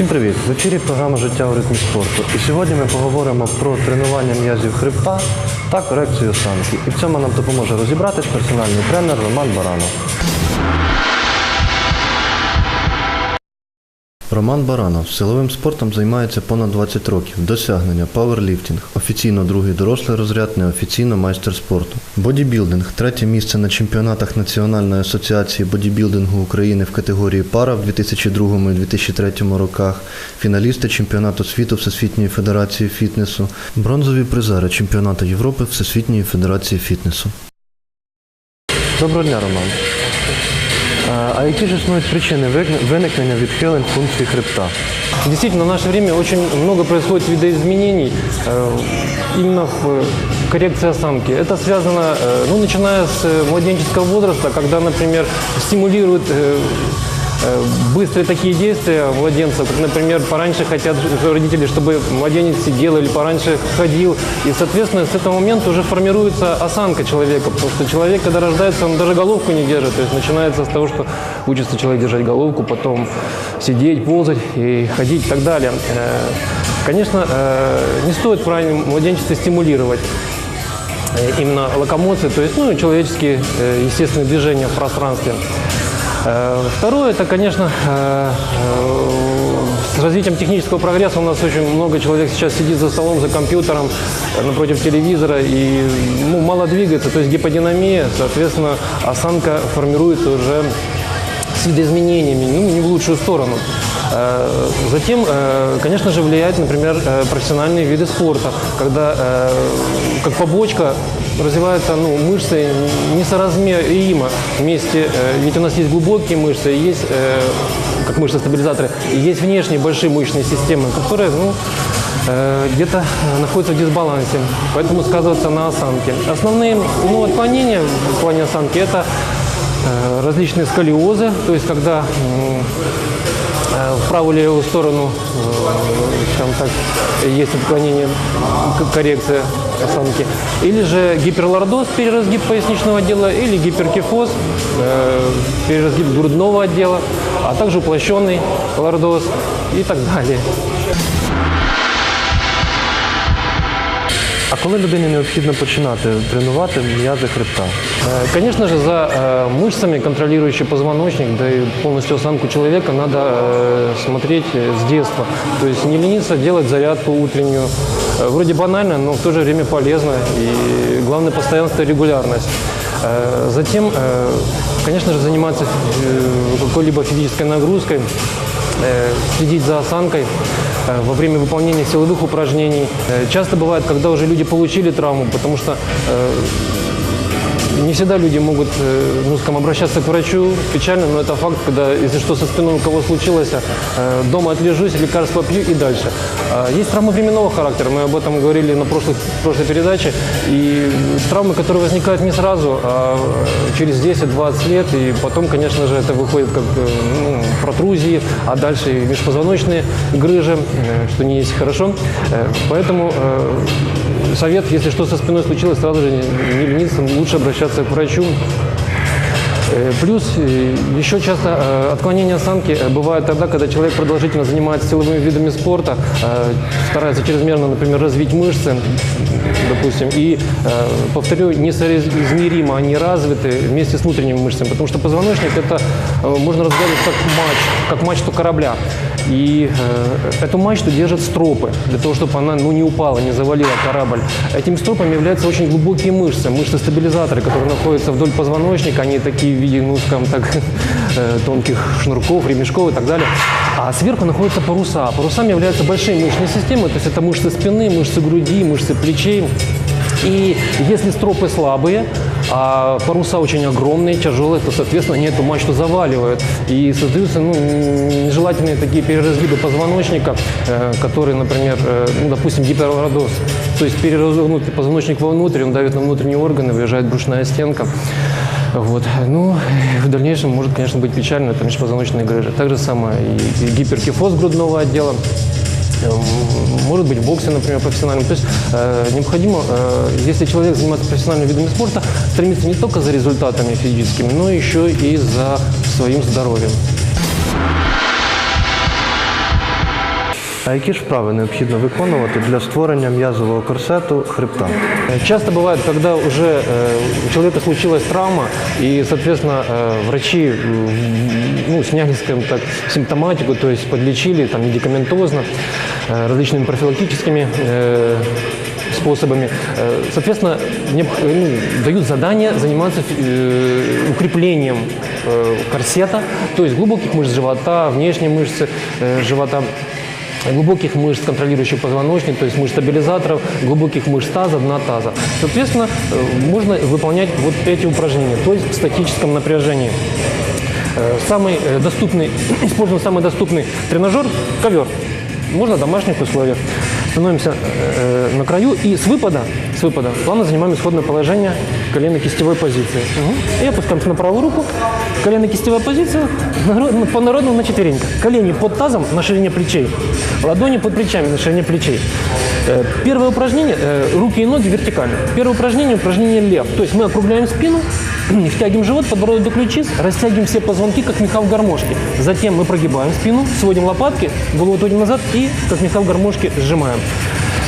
Всім привіт! В ефірі програма Життя у ритмі спорту. І сьогодні ми поговоримо про тренування м'язів хребта та корекцію осанки. І в цьому нам допоможе розібратись персональний тренер Роман Баранов. Роман Баранов силовим спортом займається понад 20 років. Досягнення пауерліфтинг, офіційно другий дорослий розряд, неофіційно майстер спорту. Бодібілдинг третє місце на чемпіонатах Національної асоціації бодібілдингу України в категорії пара в 2002 і 2003 роках. Фіналісти чемпіонату світу Всесвітньої федерації фітнесу, бронзові призери чемпіонату Європи Всесвітньої федерації фітнесу. Доброго дня, Роман. А- А які ж існують причини вик- виникнення відхилень функцій хребта? Действительно, в наше время очень много происходит видоизменений э, именно в э, коррекции осанки. Это связано, э, ну, начиная с э, младенческого возраста, когда, например, стимулируют э, э, быстрые такие действия младенцев, как, например, пораньше хотят родители, чтобы младенец сидел или пораньше ходил. И, соответственно, с этого момента уже формируется осанка человека, потому что человек, когда рождается, он даже головку не держит. То есть начинается с того, что учится человек держать головку, потом сидеть, ползать и ходить и так далее. Э, Конечно, э, не стоит в раннем младенчестве стимулировать э, именно локомоции, то есть ну, человеческие э, естественные движения в пространстве. Э, Второе, это, конечно, э, э, с развитием технического прогресса у нас очень много человек сейчас сидит за столом, за компьютером, напротив телевизора и ну, мало двигается, то есть гиподинамия, соответственно, осанка формируется уже с видоизменениями, ну, не в лучшую сторону. Э, Затем, э, конечно же, влияет, например, э, профессиональные виды спорта, когда как побочка развиваются ну, мышцы несоразмеримо вместе. Ведь у нас есть глубокие мышцы, есть, как мышцы-стабилизаторы, есть внешние большие мышечные системы, которые ну, где-то находятся в дисбалансе, поэтому сказываются на осанке. Основные ну, отклонения в плане осанки – это различные сколиозы, то есть когда в правую или левую сторону, э, скажем так, есть отклонение, коррекция осанки, или же гиперлордоз, переразгиб поясничного отдела, или гиперкифоз, э, переразгиб грудного отдела, а также уплощенный лордоз и так далее. А коли людині необхідно починати тренувати м'язи хребта? Конечно же, за мышцами, контролирующими позвоночник, да и полностью осанку человека, надо э, смотреть э, с детства. То есть не лениться делать зарядку утреннюю. Э, Вроде банально, но в то же время полезно. И главное постоянство и регулярность. Затем, конечно же, заниматься какой-либо физической нагрузкой, следить за осанкой э, во время выполнения силовых упражнений. Э, Часто бывает, когда уже люди получили травму, потому что э, не всегда люди могут, э, ну, скажем, обращаться к врачу. Печально, но это факт, когда, если что со спиной у кого случилось, э, дома отлежусь, лекарства пью и дальше. А Есть травмы временного характера, мы об этом говорили на прошлых, прошлой передаче. И травмы, которые возникают не сразу, а э, через 10-20 лет, и потом, конечно же, это выходит как э, ну, протрузии, а дальше межпозвоночные грыжи, э, что не есть хорошо. Э, Поэтому э, совет, если что со спиной случилось, сразу же не лениться, лучше обращаться к врачу. Э, Плюс э, еще часто э, отклонение осанки бывает тогда, когда человек продолжительно занимается силовыми видами спорта, старается чрезмерно, например, развить мышцы, допустим, и, повторю, несоизмеримо они развиты вместе с внутренними мышцами, потому что позвоночник это можно разглядывать как мач, как мачту корабля. И эту мачту держат стропы, для того, чтобы она ну, не упала, не завалила корабль. Этими стропами являются очень глубокие мышцы, мышцы-стабилизаторы, которые находятся вдоль позвоночника, они такие виде, ну, скажем так, э, тонких шнурков, ремешков и так далее. А сверху находятся паруса. Парусами являются большие мышечные системы, то есть это мышцы спины, мышцы груди, мышцы плечей. И если стропы слабые, а паруса очень огромные, тяжелые, то, соответственно, они эту мачту заваливают. И создаются ну, нежелательные такие переразгибы позвоночника, э, которые, например, э, ну, допустим, гиперлордоз. То есть переразогнутый позвоночник вовнутрь, он давит на внутренние органы, выезжает брюшная стенка. Вот. Ну, в дальнейшем может, конечно, быть печально, это межпозвоночные грыжи. Так же самое и гиперкифоз грудного отдела. Может быть, в боксе, например, профессиональном. То есть э, необходимо, э, если человек занимается профессиональными видами спорта, стремиться не только за результатами физическими, но еще и за своим здоровьем. А які ж вправи необхідно виконувати для створення м'язового корсету хребта? Э, Часто бывает, когда уже э, у человека случилась травма, и, соответственно, э, врачи м, ну, сняли, скажем так, симптоматику, то есть подлечили там, медикаментозно, э, различными профилактическими э, способами. Э, Соответственно, мне ну, дают задание заниматься э, укреплением э, корсета, то есть глубоких мышц живота, внешней мышцы э, живота, глубоких мышц, контролирующих позвоночник, то есть мышц стабилизаторов, глубоких мышц таза, дна таза. Соответственно, э, можно выполнять вот эти упражнения, то есть в статическом напряжении. Э, Самый э, доступный, используем самый доступный тренажер – ковер. Можно в домашних условиях. Становимся э, на краю и с выпада, с выпада плавно занимаем исходное положение колено-кистевой позиции. Мгм. И опускаемся на правую руку. Колено-кистевая позиция, ну, по-народному на четвереньках. Колени под тазом на ширине плечей, ладони под плечами на ширине плечей. Э, Первое упражнение, э, руки и ноги вертикально. Первое упражнение – упражнение лев. То есть мы округляем спину, втягиваем живот, подбородок до ключиц, растягиваем все позвонки, как меха в гармошке. Затем мы прогибаем спину, сводим лопатки, голову отводим назад и, как меха в гармошке, сжимаем.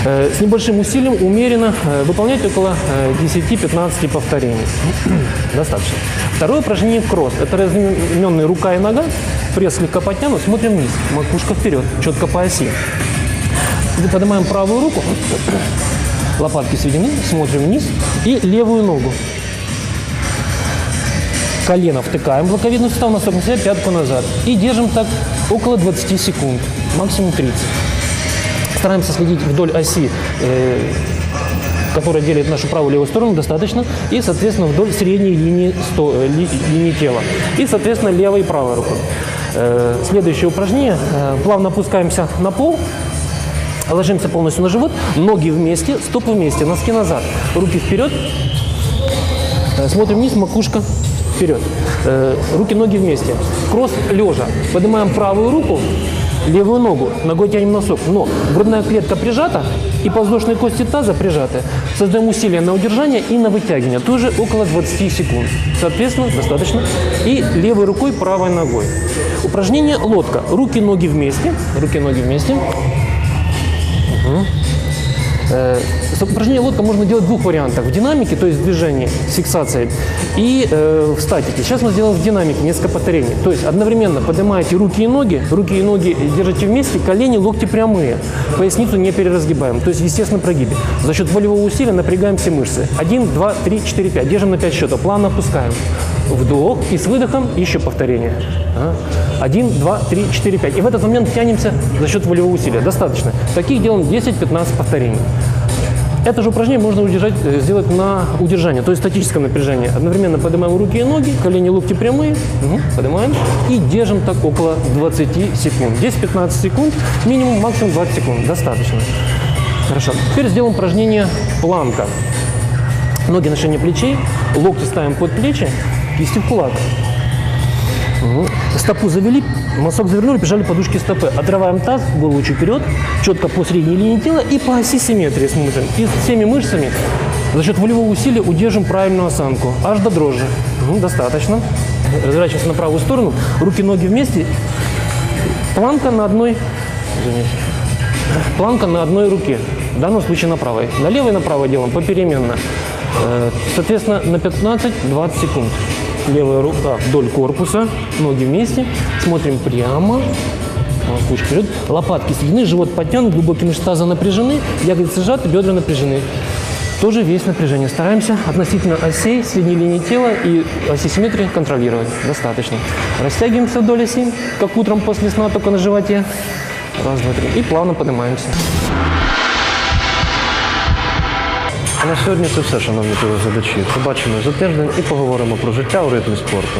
Э, С небольшим усилием, умеренно э, выполнять около э, 10-15 повторений. Достаточно. Второе упражнение – кросс. Это разъединенные рука и нога, пресс слегка подтянут, смотрим вниз, макушка вперед, четко по оси. Поднимаем правую руку, лопатки сведены, смотрим вниз и левую ногу. Колено втыкаем в локовидную сустав, носок на себя, пятку назад. И держим так около 20 секунд, максимум 30. Стараемся следить вдоль оси, э, которая делит нашу правую и левую сторону, достаточно. И, соответственно, вдоль средней линии, сто- э, ли- линии тела. И, соответственно, левой и правой рукой. Э, следующее упражнение. Э, плавно опускаемся на пол. Ложимся полностью на живот, ноги вместе, стопы вместе, носки назад, руки вперед, Э, Смотрим вниз, макушка вперед. Э, Руки, ноги вместе. Кросс лежа. Поднимаем правую руку, левую ногу, ногой тянем носок. Но грудная клетка прижата и подвздошные кости таза прижаты. Создаем усилие на удержание и на вытягивание. Тоже около 20 секунд. Соответственно, достаточно. И левой рукой, правой ногой. Упражнение лодка. Руки, ноги вместе. Руки, ноги вместе. С- Упражнение лодка можно делать в двух вариантах. В динамике, то есть в движении с фиксацией, и э, в статике. Сейчас мы сделаем в динамике несколько повторений. То есть одновременно поднимаете руки и ноги, руки и ноги держите вместе, колени, локти прямые, поясницу не переразгибаем. То есть в естественном прогибе. За счет волевого усилия напрягаем все мышцы. Один, два, три, четыре, пять. Держим на пять счетов. Плавно опускаем. Вдох и с выдохом еще повторение. Один, два, три, четыре, пять. И в этот момент тянемся за счет волевого усилия. Достаточно. Таких делаем 10-15 повторений. Это же упражнение можно удержать, э, сделать на удержание, то есть статическое напряжение. Одновременно поднимаем руки и ноги, колени, локти прямые, Мгм. поднимаем и держим так около 20 секунд. 10-15 секунд, минимум, максимум 20 секунд, достаточно. Хорошо. Теперь сделаем упражнение планка. Ноги на ширине плечей, локти ставим под плечи, кисти в кулак. Стопу завели, носок завернули, прижали подушки стопы. Отрываем таз, голову чуть вперед, четко по средней линии тела и по оси симметрии смотрим. И всеми мышцами за счет волевого усилия удержим правильную осанку, аж до дрожи. Мгм, достаточно. Разворачиваемся на правую сторону, руки, ноги вместе. Планка на одной, извините, планка на одной руке, в данном случае на правой. На левой на правой делаем попеременно. Э, Соответственно, на 15-20 секунд. Левая рука вдоль корпуса, ноги вместе, смотрим прямо, Кучка вперед, лопатки сведены, живот подтянут, глубокие мышцы таза напряжены, ягодицы сжаты, бедра напряжены. Тоже весь напряжение. Стараемся относительно осей, средней линии тела и оси симметрии контролировать. Достаточно. Растягиваемся вдоль оси, как утром после сна, только на животе. Раз, два, три. И плавно поднимаемся. А на сьогодні це все, шановні телеглядачі. Побачимо за тиждень і поговоримо про життя у ритмі спорту.